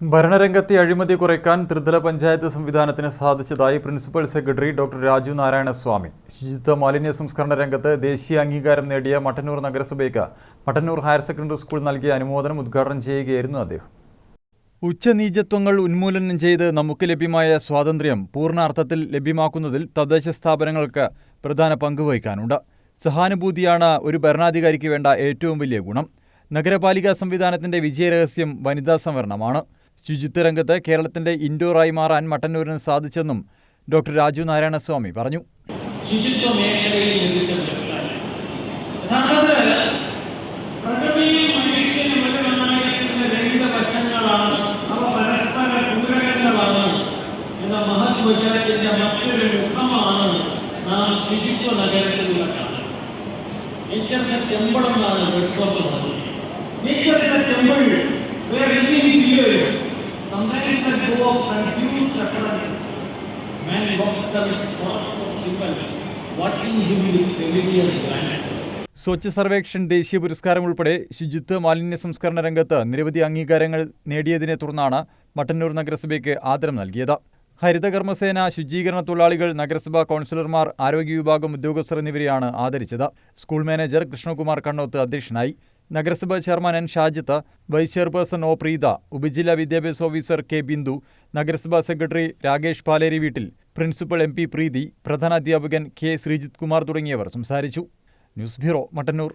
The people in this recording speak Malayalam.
ഭരണരംഗത്തെ അഴിമതി കുറയ്ക്കാൻ ത്രിതല പഞ്ചായത്ത് സംവിധാനത്തിന് സാധിച്ചതായി principal secretary doctor Raju Narayanaswamy. ശുചിത്വ മാലിന്യ സംസ്കരണ രംഗത്ത് ദേശീയ അംഗീകാരം നേടിയ മട്ടന്നൂർ നഗരസഭയ്ക്ക് മട്ടന്നൂർ ഹയർ സെക്കൻഡറി സ്കൂൾ നൽകിയ അനുമോദനം ഉദ്ഘാടനം ചെയ്യുകയായിരുന്നു അദ്ദേഹം. ഉച്ചനീചത്വങ്ങൾ ഉന്മൂലനം ചെയ്ത് നമുക്ക് ലഭ്യമായ സ്വാതന്ത്ര്യം പൂർണ അർത്ഥത്തിൽ ലഭ്യമാക്കുന്നതിൽ തദ്ദേശ സ്ഥാപനങ്ങൾക്ക് പ്രധാന പങ്ക് വഹിക്കാനുണ്ട്. സഹാനുഭൂതിയാണ് ഒരു ഭരണാധികാരിക്ക് വേണ്ട ഏറ്റവും വലിയ ഗുണം. നഗരപാലികാ സംവിധാനത്തിന്റെ വിജയരഹസ്യം വനിതാ സംവരണമാണ്. ശുചിത്വ രംഗത്ത് കേരളത്തിന്റെ ഇൻഡോറായി മാറാൻ മട്ടന്നൂരിന് സാധിച്ചെന്നും ഡോക്ടർ രാജു നാരായണസ്വാമി പറഞ്ഞു. ശുചിത്വ മേഖലയിൽ മഹത്വചനത്തിന്റെ മറ്റൊരു മുഖമാണ് നാം ശുചിത്വ സ്വച്ഛ് സർവേക്ഷൻ ദേശീയ പുരസ്കാരം ഉൾപ്പെടെ ശുചിത്വ മാലിന്യ സംസ്കരണ രംഗത്ത് നിരവധി അംഗീകാരങ്ങൾ നേടിയതിനെ തുടർന്നാണ് മട്ടന്നൂർ നഗരസഭയ്ക്ക് ആദരം നൽകിയത്. ഹരിതകർമ്മസേന ശുചീകരണ തൊഴിലാളികൾ നഗരസഭാ കൗൺസിലർമാർ ആരോഗ്യ വിഭാഗം ഉദ്യോഗസ്ഥർ എന്നിവരെയാണ് ആദരിച്ചത്. സ്കൂൾ മാനേജർ കൃഷ്ണകുമാർ കണ്ണോത്ത് അധ്യക്ഷനായി. നഗരസഭാ chairman N Shajith vice chairperson O Preetha ഉപജില്ലാ വിദ്യാഭ്യാസ ഓഫീസർ കെ ബിന്ദു നഗരസഭാ സെക്രട്ടറി രാകേഷ് പാലേരി വീട്ടിൽ പ്രിൻസിപ്പൽ എം പ്രീതി പ്രധാന അധ്യാപകൻ കെ ശ്രീജിത് കുമാർ തുടങ്ങിയവർ സംസാരിച്ചു. News bureau Mattannur.